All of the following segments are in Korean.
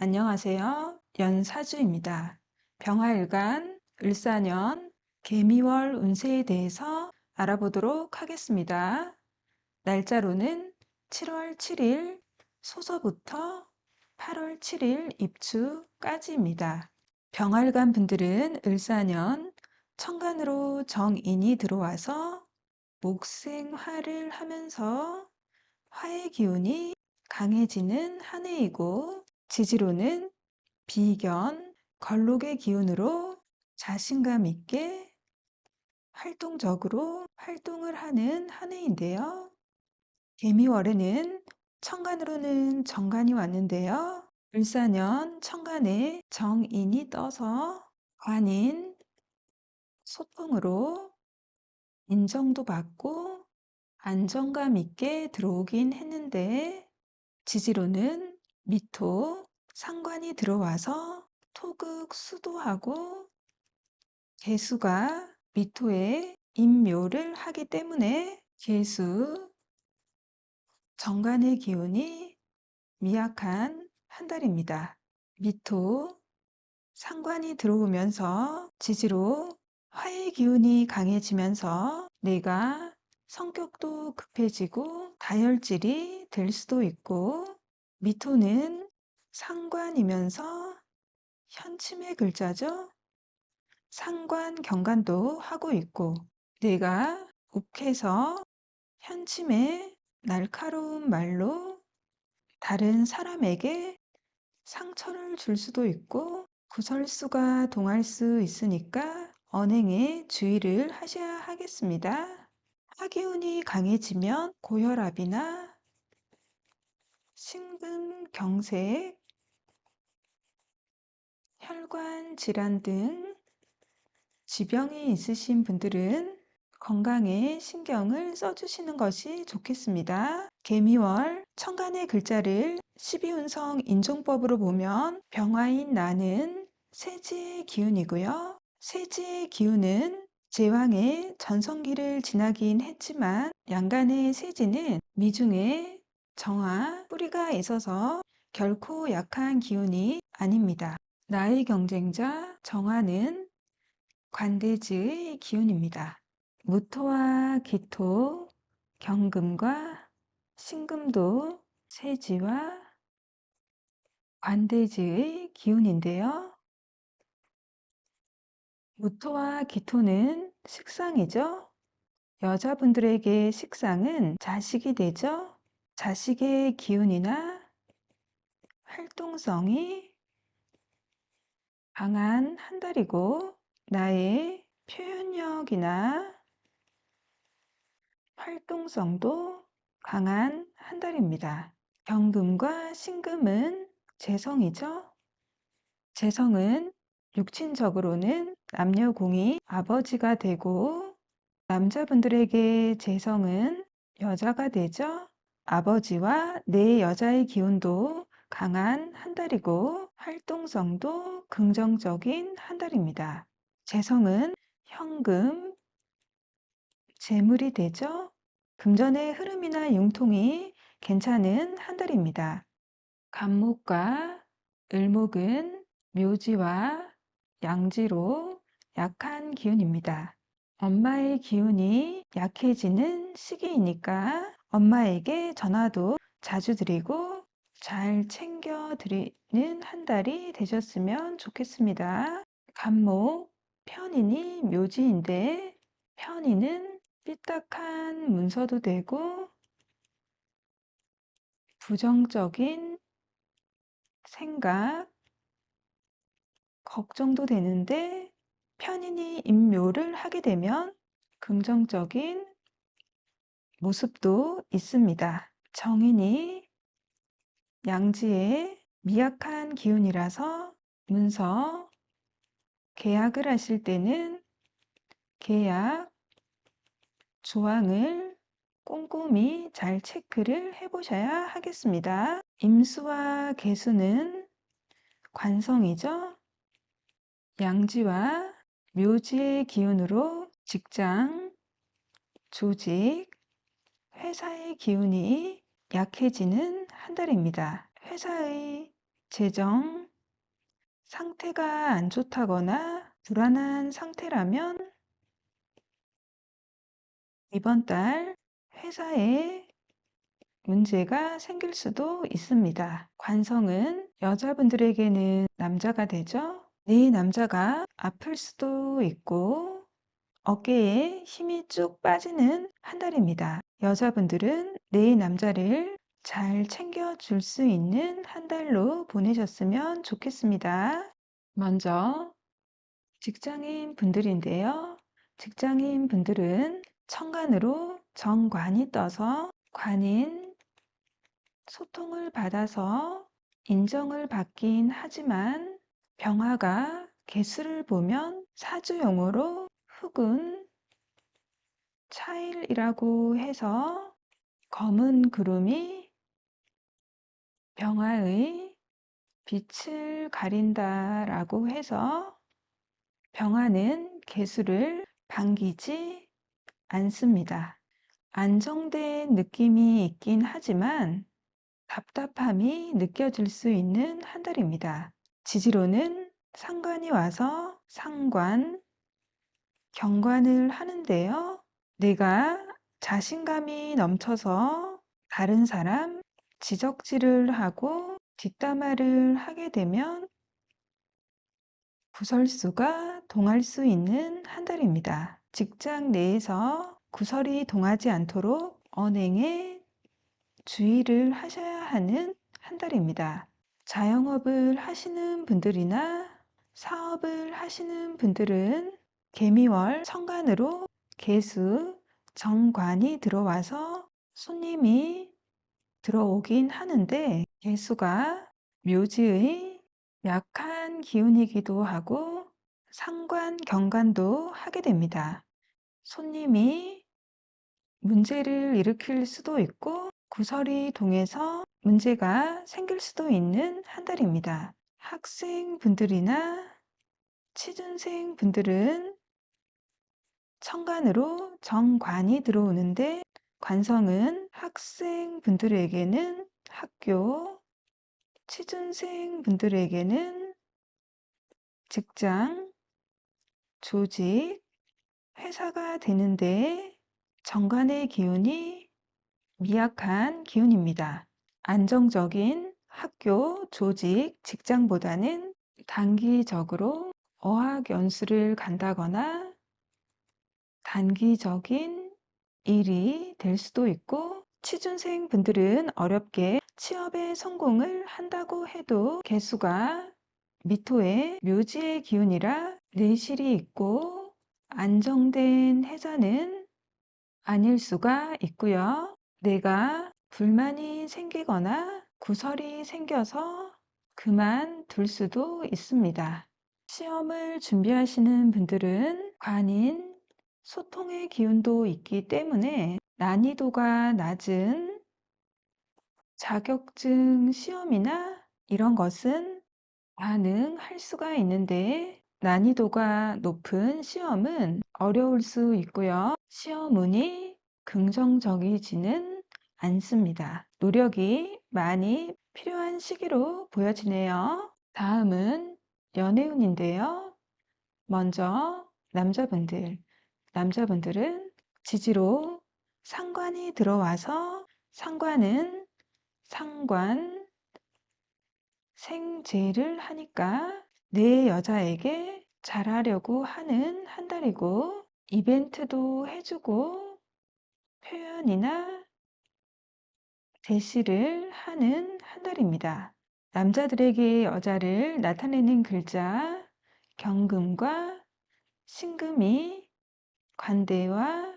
안녕하세요. 연사주입니다. 병화일간 을사년 개미월 운세에 대해서 알아보도록 하겠습니다. 날짜로는 7월 7일 소서부터 8월 7일 입추까지입니다. 병활간 분들은 을사년 천간으로 정인이 들어와서 목생화를 하면서 화의 기운이 강해지는 한 해이고 지지로는 비견, 걸록의 기운으로 자신감 있게 활동적으로 활동을 하는 한 해인데요. 개미월에는 천간으로는 정간이 왔는데요. 을사년 천간에 정인이 떠서 관인 소통으로 인정도 받고 안정감 있게 들어오긴 했는데 지지로는 미토 상관이 들어와서 토극 수도하고 개수가 미토에 임묘를 하기 때문에 개수 정관의 기운이 미약한 한 달입니다. 미토 상관이 들어오면서 지지로 화의 기운이 강해지면서 내가 성격도 급해지고 다혈질이 될 수도 있고 미토는 상관이면서 현침의 글자죠. 상관 경관도 하고 있고 내가 욱해서 현침에 날카로운 말로 다른 사람에게 상처를 줄 수도 있고 구설수가 동할 수 있으니까 언행에 주의를 하셔야 하겠습니다. 화기운이 강해지면 고혈압이나 심근경색, 혈관 질환 등 지병이 있으신 분들은 건강에 신경을 써주시는 것이 좋겠습니다. 개미월 천간의 글자를 12운성 인종법으로 보면 병화인 나는 세지의 기운이고요. 세지의 기운은 제왕의 전성기를 지나긴 했지만 양간의 세지는 미중에 정화 뿌리가 있어서 결코 약한 기운이 아닙니다. 나의 경쟁자 정화는 관대지의 기운입니다. 무토와 기토, 경금과 신금도 세지와 관대지의 기운인데요. 무토와 기토는 식상이죠. 여자분들에게 식상은 자식이 되죠. 자식의 기운이나 활동성이 강한 한 달이고 나의 표현력이나 활동성도 강한 한 달입니다. 경금과 신금은 재성이죠. 재성은 육친적으로는 남녀공이 아버지가 되고 남자분들에게 재성은 여자가 되죠. 아버지와 내 여자의 기운도 강한 한 달이고 활동성도 긍정적인 한 달입니다. 재성은 현금, 재물이 되죠. 금전의 흐름이나 융통이 괜찮은 한 달입니다. 간목과 을목은 묘지와 양지로 약한 기운입니다. 엄마의 기운이 약해지는 시기이니까 엄마에게 전화도 자주 드리고 잘 챙겨 드리는 한 달이 되셨으면 좋겠습니다. 간목, 편인이 묘지인데 편인은 삐딱한 문서도 되고 부정적인 생각, 걱정도 되는데 편인이 임묘를 하게 되면 긍정적인 모습도 있습니다. 정인이 양지의 미약한 기운이라서 문서 계약을 하실 때는 계약 조항을 꼼꼼히 잘 체크를 해 보셔야 하겠습니다. 임수와 개수는 관성이죠. 양지와 묘지의 기운으로 직장, 조직, 회사의 기운이 약해지는 한 달입니다. 회사의 재정, 상태가 안 좋다거나 불안한 상태라면 이번 달 회사에 문제가 생길 수도 있습니다. 관성은 여자분들에게는 남자가 되죠. 네 남자가 아플 수도 있고 어깨에 힘이 쭉 빠지는 한 달입니다. 여자분들은 내 남자를 잘 챙겨줄 수 있는 한 달로 보내셨으면 좋겠습니다. 먼저 직장인 분들인데요. 직장인 분들은 천간으로 정관이 떠서 관인 소통을 받아서 인정을 받긴 하지만 병화가 개수를 보면 사주용어로 흑은 차일이라고 해서 검은 구름이 병화의 빛을 가린다 라고 해서 병화는 개수를 반기지 않습니다. 안정된 느낌이 있긴 하지만 답답함이 느껴질 수 있는 한 달입니다. 지지로는 상관이 와서 상관, 경관을 하는데요. 내가 자신감이 넘쳐서 다른 사람 지적질을 하고 뒷담화를 하게 되면 구설수가 동할 수 있는 한 달입니다. 직장 내에서 구설이 동하지 않도록 언행에 주의를 하셔야 하는 한 달입니다. 자영업을 하시는 분들이나 사업을 하시는 분들은 개미월 천간으로 개수 정관이 들어와서 손님이 들어오긴 하는데 개수가 묘지의 약한 기운이기도 하고 상관 경관도 하게 됩니다. 손님이 문제를 일으킬 수도 있고 구설이 동해서 문제가 생길 수도 있는 한 달입니다. 학생분들이나 취준생 분들은 천간으로 정관이 들어오는데 관성은 학생분들에게는 학교, 취준생 분들에게는 직장, 조직, 회사가 되는데 정관의 기운이 미약한 기운입니다. 안정적인 학교, 조직, 직장보다는 단기적으로 어학 연수를 간다거나 단기적인 일이 될 수도 있고 취준생 분들은 어렵게 취업에 성공을 한다고 해도 개수가 미토의 묘지의 기운이라 내실이 있고 안정된 해자는 아닐 수가 있고요. 내가 불만이 생기거나 구설이 생겨서 그만 둘 수도 있습니다. 시험을 준비하시는 분들은 관인, 소통의 기운도 있기 때문에 난이도가 낮은 자격증 시험이나 이런 것은 가능할 수가 있는데 난이도가 높은 시험은 어려울 수 있고요. 시험 운이 긍정적이지는 않습니다. 노력이 많이 필요한 시기로 보여지네요. 다음은 연애운인데요. 먼저 남자분들. 남자분들은 지지로 상관이 들어와서 상관은 상관 생재를 하니까 내 여자에게 잘하려고 하는 한 달이고 이벤트도 해주고 표현이나 제시를 하는 한 달입니다. 남자들에게 여자를 나타내는 글자 경금과 신금이 관대와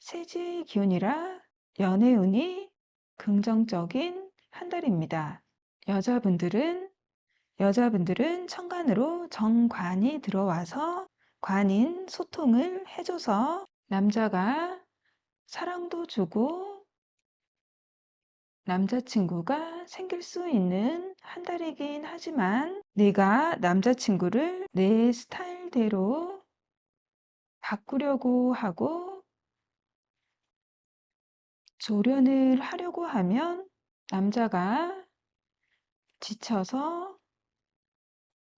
세지의 기운이라 연애운이 긍정적인 한 달입니다. 여자분들은 여자분들은 천간으로 정관이 들어와서 관인 소통을 해줘서 남자가 사랑도 주고 남자친구가 생길 수 있는 한 달이긴 하지만 내가 남자친구를 내 스타일대로 바꾸려고 하고 조련을 하려고 하면 남자가 지쳐서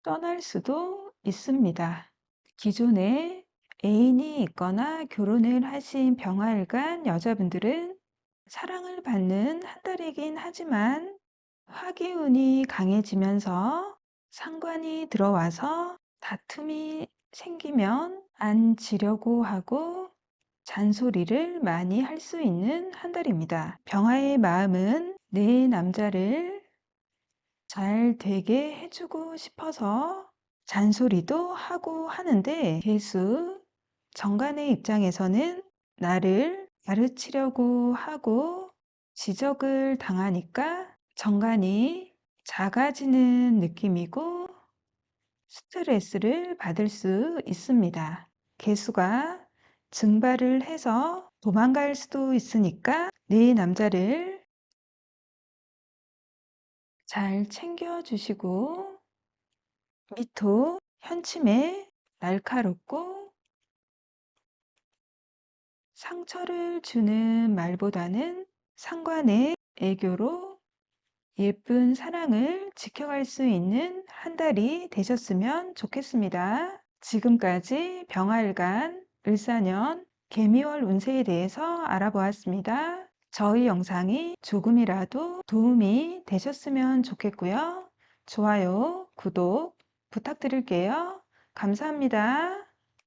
떠날 수도 있습니다. 기존에 애인이 있거나 결혼을 하신 병활간 여자분들은 사랑을 받는 한 달이긴 하지만 화기운이 강해지면서 상관이 들어와서 다툼이 생기면 안 지려고 하고 잔소리를 많이 할 수 있는 한 달입니다. 병화의 마음은 내 남자를 잘 되게 해주고 싶어서 잔소리도 하고 하는데 개수 정관의 입장에서는 나를 가르치려고 하고 지적을 당하니까 정관이 작아지는 느낌이고 스트레스를 받을 수 있습니다. 개수가 증발을 해서 도망갈 수도 있으니까 네 남자를 잘 챙겨주시고 미토 현침에 날카롭고 상처를 주는 말보다는 상관의 애교로 예쁜 사랑을 지켜갈 수 있는 한 달이 되셨으면 좋겠습니다. 지금까지 병활간 을사년 개미월 운세에 대해서 알아보았습니다. 저희 영상이 조금이라도 도움이 되셨으면 좋겠고요. 좋아요, 구독 부탁드릴게요. 감사합니다.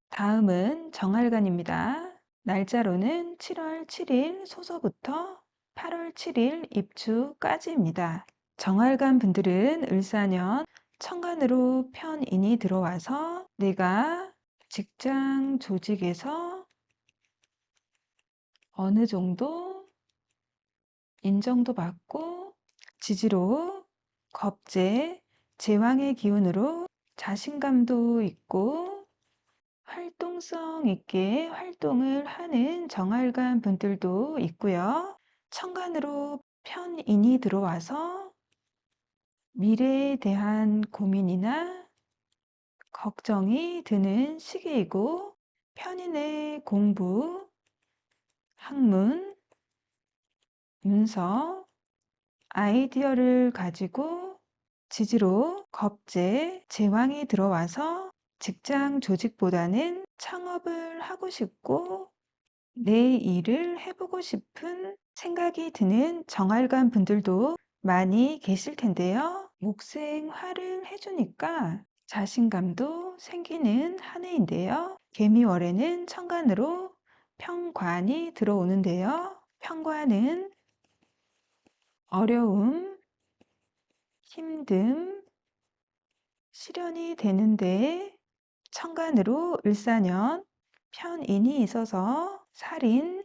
다음은 정활간입니다. 날짜로는 7월 7일 소서부터 8월 7일 입추까지입니다. 정활간 분들은 을사년 천간으로 편인이 들어와서 내가 직장 조직에서 어느 정도 인정도 받고 지지로 겁재 제왕의 기운으로 자신감도 있고 활동성 있게 활동을 하는 정활관 분들도 있고요. 천간으로 편인이 들어와서 미래에 대한 고민이나 걱정이 드는 시기이고 편인의 공부, 학문, 문서, 아이디어를 가지고 지지로 겁재, 제왕이 들어와서 직장 조직보다는 창업을 하고 싶고 내 일을 해보고 싶은 생각이 드는 정활관 분들도 많이 계실 텐데요. 목생화를 해주니까 자신감도 생기는 한 해인데요. 개미월에는 천간으로 평관이 들어오는데요. 평관은 어려움, 힘듦, 실현이 되는데 천간으로 을사년 편인이 있어서 살인,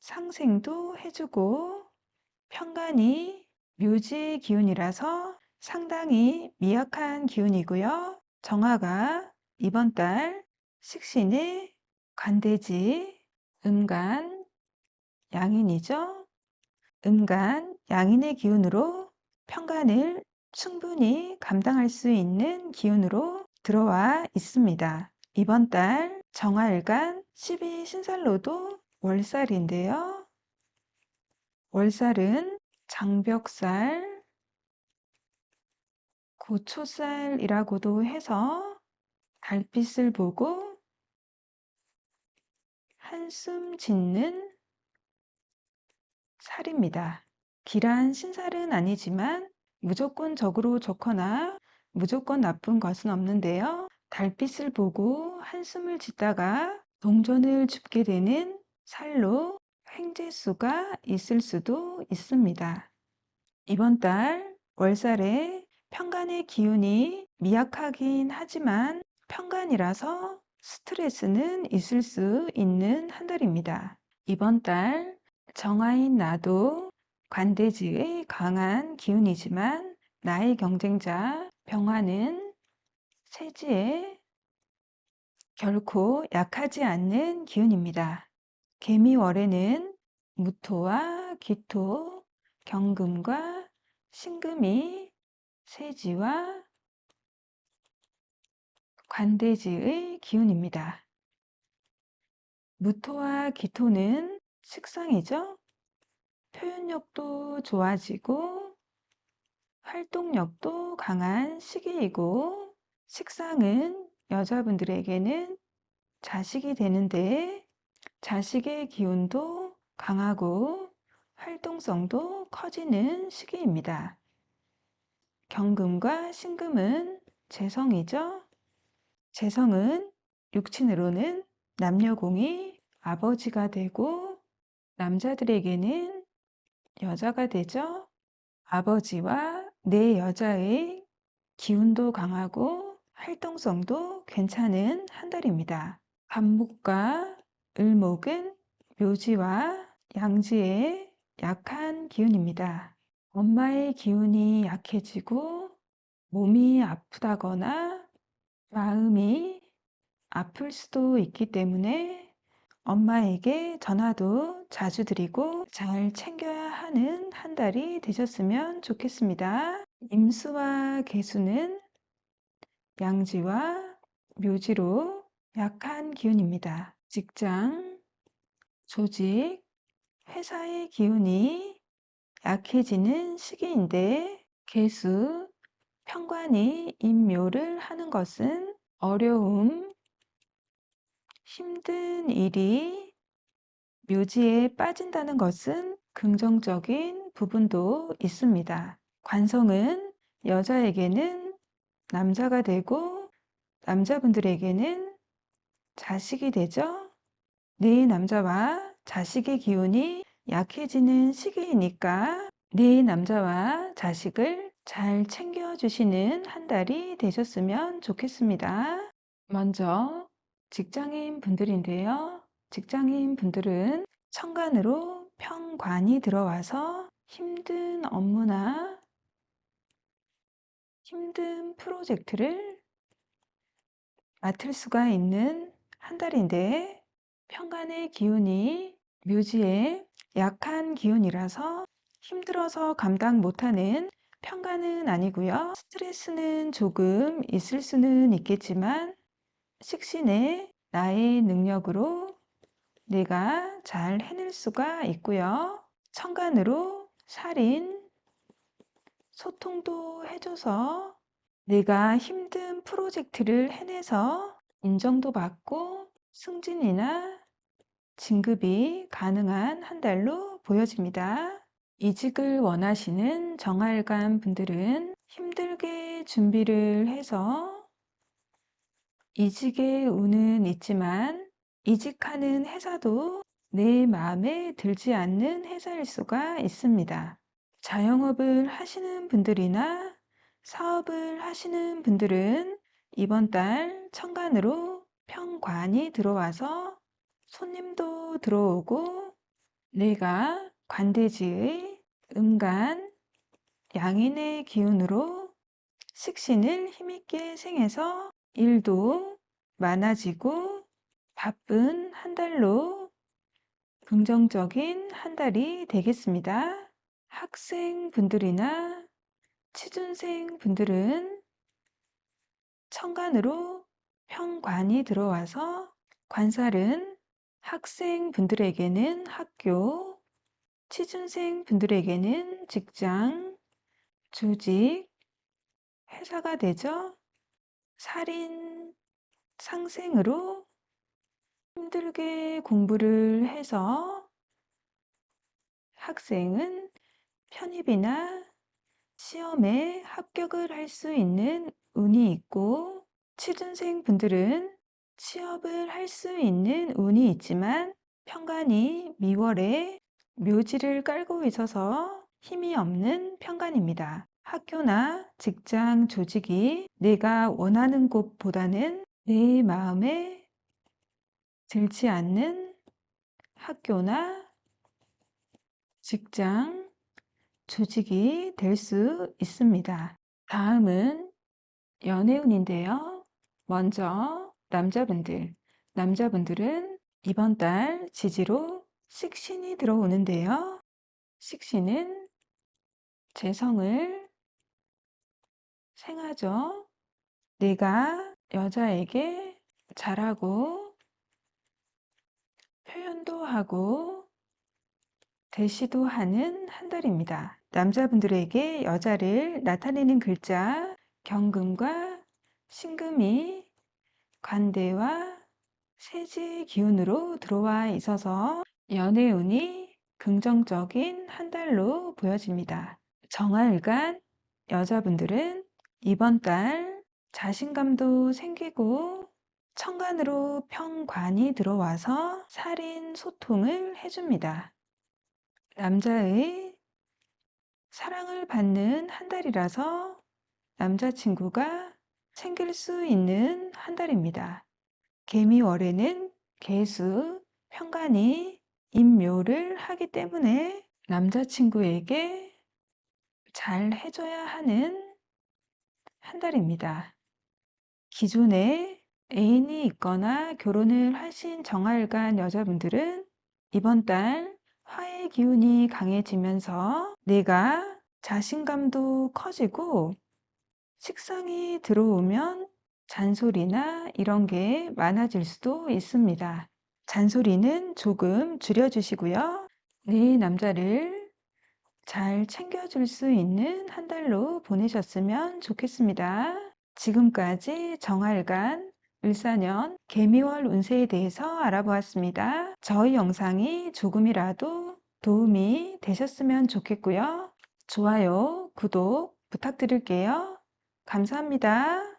상생도 해주고 편간이 묘지 기운이라서 상당히 미약한 기운이고요. 정화가 이번 달 식신의 관대지, 음간, 양인이죠. 음간, 양인의 기운으로 편간을 충분히 감당할 수 있는 기운으로 들어와 있습니다. 이번 달 정화일간 12신살로도 월살인데요. 월살은 장벽살, 고초살이라고도 해서 달빛을 보고 한숨 짓는 살입니다. 길한 신살은 아니지만 무조건적으로 좋거나 무조건 나쁜 것은 없는데요. 달빛을 보고 한숨을 짓다가 동전을 줍게 되는 살로 횡재수가 있을 수도 있습니다. 이번 달 월살에 편간의 기운이 미약하긴 하지만 편간이라서 스트레스는 있을 수 있는 한 달입니다. 이번 달 정화인 나도 관대지의 강한 기운이지만 나의 경쟁자 병화는 세지에 결코 약하지 않는 기운입니다. 개미월에는 무토와 기토, 경금과 신금이 세지와 관대지의 기운입니다. 무토와 기토는 식상이죠. 표현력도 좋아지고 활동력도 강한 시기이고 식상은 여자분들에게는 자식이 되는데 자식의 기운도 강하고 활동성도 커지는 시기입니다. 경금과 신금은 재성이죠. 재성은 육친으로는 남녀공이 아버지가 되고 남자들에게는 여자가 되죠. 아버지와 내 여자의 기운도 강하고 활동성도 괜찮은 한 달입니다. 간목과 을목은 묘지와 양지의 약한 기운입니다. 엄마의 기운이 약해지고 몸이 아프다거나 마음이 아플 수도 있기 때문에 엄마에게 전화도 자주 드리고 잘 챙겨야 하는 한 달이 되셨으면 좋겠습니다. 임수와 개수는 양지와 묘지로 약한 기운입니다. 직장, 조직, 회사의 기운이 약해지는 시기인데 개수, 평관이 임묘를 하는 것은 어려움, 힘든 일이 묘지에 빠진다는 것은 긍정적인 부분도 있습니다. 관성은 여자에게는 남자가 되고 남자분들에게는 자식이 되죠. 네 남자와 자식의 기운이 약해지는 시기이니까 네 남자와 자식을 잘 챙겨주시는 한 달이 되셨으면 좋겠습니다. 먼저 직장인 분들인데요. 직장인 분들은 천간으로 평관이 들어와서 힘든 업무나 힘든 프로젝트를 맡을 수가 있는 한 달인데 평간의 기운이 묘지에 약한 기운이라서 힘들어서 감당 못하는 평간은 아니고요. 스트레스는 조금 있을 수는 있겠지만 식신의 나의 능력으로 내가 잘 해낼 수가 있고요. 천간으로 살인, 소통도 해줘서 내가 힘든 프로젝트를 해내서 인정도 받고 승진이나 진급이 가능한 한 달로 보여집니다. 이직을 원하시는 정활관 분들은 힘들게 준비를 해서 이직의 운은 있지만 이직하는 회사도 내 마음에 들지 않는 회사일 수가 있습니다. 자영업을 하시는 분들이나 사업을 하시는 분들은 이번 달 천간으로 평관이 들어와서 손님도 들어오고 내가 관대지의 음간 양인의 기운으로 식신을 힘있게 생해서 일도 많아지고 바쁜 한 달로 긍정적인 한 달이 되겠습니다. 학생분들이나 취준생 분들은 천간으로 평관이 들어와서 관살은 학생분들에게는 학교, 취준생 분들에게는 직장, 조직, 회사가 되죠. 살인, 상생으로 힘들게 공부를 해서 학생은 편입이나 시험에 합격을 할 수 있는 운이 있고 취준생 분들은 취업을 할 수 있는 운이 있지만 평간이 미월에 묘지를 깔고 있어서 힘이 없는 평간입니다. 학교나 직장 조직이 내가 원하는 곳보다는 내 마음에 들지 않는 학교나 직장, 조직이 될 수 있습니다. 다음은 연애운인데요. 먼저 남자분들, 남자분들은 이번 달 지지로 식신이 들어오는데요. 식신은 재성을 생하죠. 내가 여자에게 잘하고 표현도 하고 되시도 하는 한 달입니다. 남자분들에게 여자를 나타내는 글자 경금과 신금이 관대와 세지 기운으로 들어와 있어서 연애운이 긍정적인 한 달로 보여집니다. 정화일간 여자분들은 이번 달 자신감도 생기고 천간으로 평관이 들어와서 살인 소통을 해줍니다. 남자의 사랑을 받는 한 달이라서 남자친구가 챙길 수 있는 한 달입니다. 개미월에는 개수, 평간이 임묘를 하기 때문에 남자친구에게 잘 해줘야 하는 한 달입니다. 기존에 애인이 있거나 결혼을 하신 정활간 여자분들은 이번 달 화의 기운이 강해지면서 내가 자신감도 커지고 식상이 들어오면 잔소리나 이런 게 많아질 수도 있습니다. 잔소리는 조금 줄여주시고요. 네 남자를 잘 챙겨줄 수 있는 한 달로 보내셨으면 좋겠습니다. 지금까지 정활간 을사년 개미월 운세에 대해서 알아보았습니다. 저희 영상이 조금이라도 도움이 되셨으면 좋겠고요. 좋아요, 구독 부탁드릴게요. 감사합니다.